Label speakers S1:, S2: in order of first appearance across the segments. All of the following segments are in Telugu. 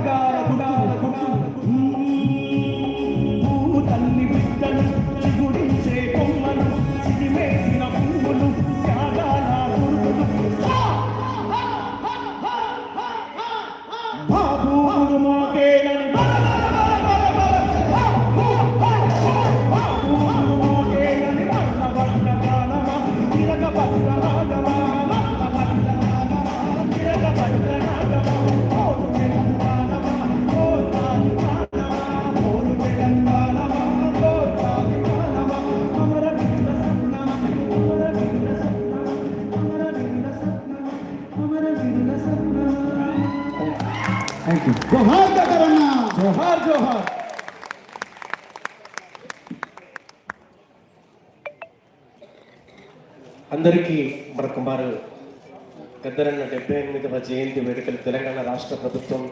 S1: Oh my God.
S2: Thank you Johar దగ్గరన్న
S1: జోహార్ జోహార్
S3: అందరికీ మరొక మారు గద్దరన్న డెబ్బై ఎనిమిదవ జయంతి వేడుకలు తెలంగాణ రాష్ట్ర ప్రభుత్వం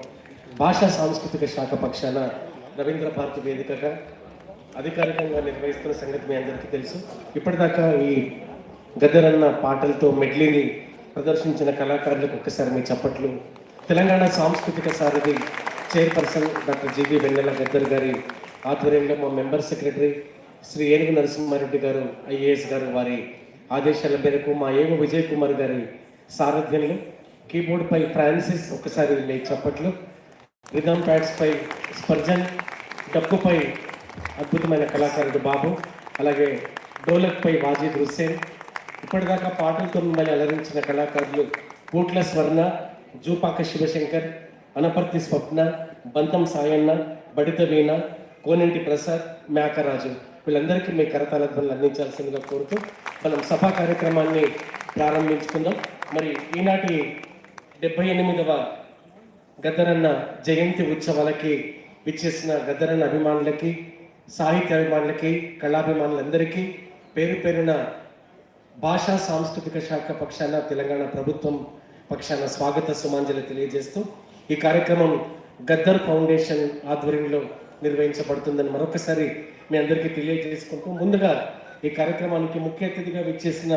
S3: భాషా సాంస్కృతిక శాఖ పక్షాన రవీంద్ర భారతి వేదికగా అధికారికంగా నిర్వహిస్తున్న సంగతి మీ అందరికీ తెలుసు. ఇప్పటిదాకా ఈ గద్దరన్న పాటలతో మెడ్లీని ప్రదర్శించిన కళాకారులకు ఒక్కసారి మీ చప్పట్లు. తెలంగాణ సాంస్కృతిక సారథి chairperson doctor G V Vennela Gaddar గారి ఆధ్వర్యంలో మా మెంబర్ సెక్రటరీ శ్రీ ఏనుగు నరసింహారెడ్డి గారు ఐఏఎస్ గారు వారి ఆదేశాల మేరకు మా ఏవ విజయ్ కుమార్ గారి సారథ్యంలో కీబోర్డ్ పై ఫ్రాన్సిస్ ఒకసారి మీ చప్పట్లు. రిథమ్ ప్యాడ్స్ పై స్పర్జన్ డబ్బుపై అద్భుతమైన కళాకారుడు బాబు అలాగే డోలక్ పై వాజీద్ హుస్సేన్ ఇప్పటిదాకా పాటలతో మిమ్మల్ని అలరించిన కళాకారులు పూట్ల స్వర్ణ జూపాక శివశంకర్ అనపర్తి స్వప్న బంతం సాయన్న బడిత వీణ కోనంటి ప్రసాద్ మేకరాజు. వీళ్ళందరికీ మీ కరతాల అందించాల్సిందిగా కోరుతూ మనం సభా కార్యక్రమాన్ని ప్రారంభించుకుందాం. మరి ఈనాటి డెబ్బై ఎనిమిదవ గద్దరన్న జయంతి ఉత్సవాలకి విచ్చేసిన గద్దరన్న అభిమానులకి సాహిత్య అభిమానులకి కళాభిమానులందరికీ పేరు పేరున భాషా సాంస్కృతిక శాఖ పక్షాన తెలంగాణ ప్రభుత్వం పక్షాన స్వాగత సుమాంజలి తెలియజేస్తూ ఈ కార్యక్రమం గద్దర్ ఫౌండేషన్ ఆధ్వర్యంలో నిర్వహించబడుతుందని మరొకసారి మీ అందరికీ తెలియజేసుకుంటూ ముందుగా ఈ కార్యక్రమానికి ముఖ్య అతిథిగా విచ్చేసిన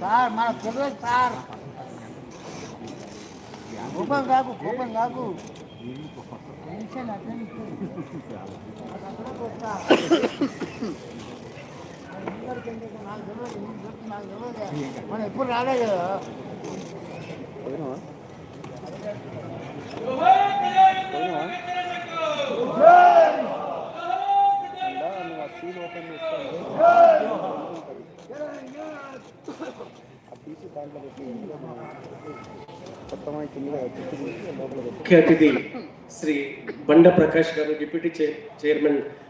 S4: సార్ మన సార్. కోపం కాకు కోపం కాకు. మనం ఎప్పుడు రాలే కదా నీకు చెప్తే నాకు
S3: ముఖ్య అతిథి శ్రీ బండ ప్రకాష్ గారు డిప్యూటీ చైర్మన్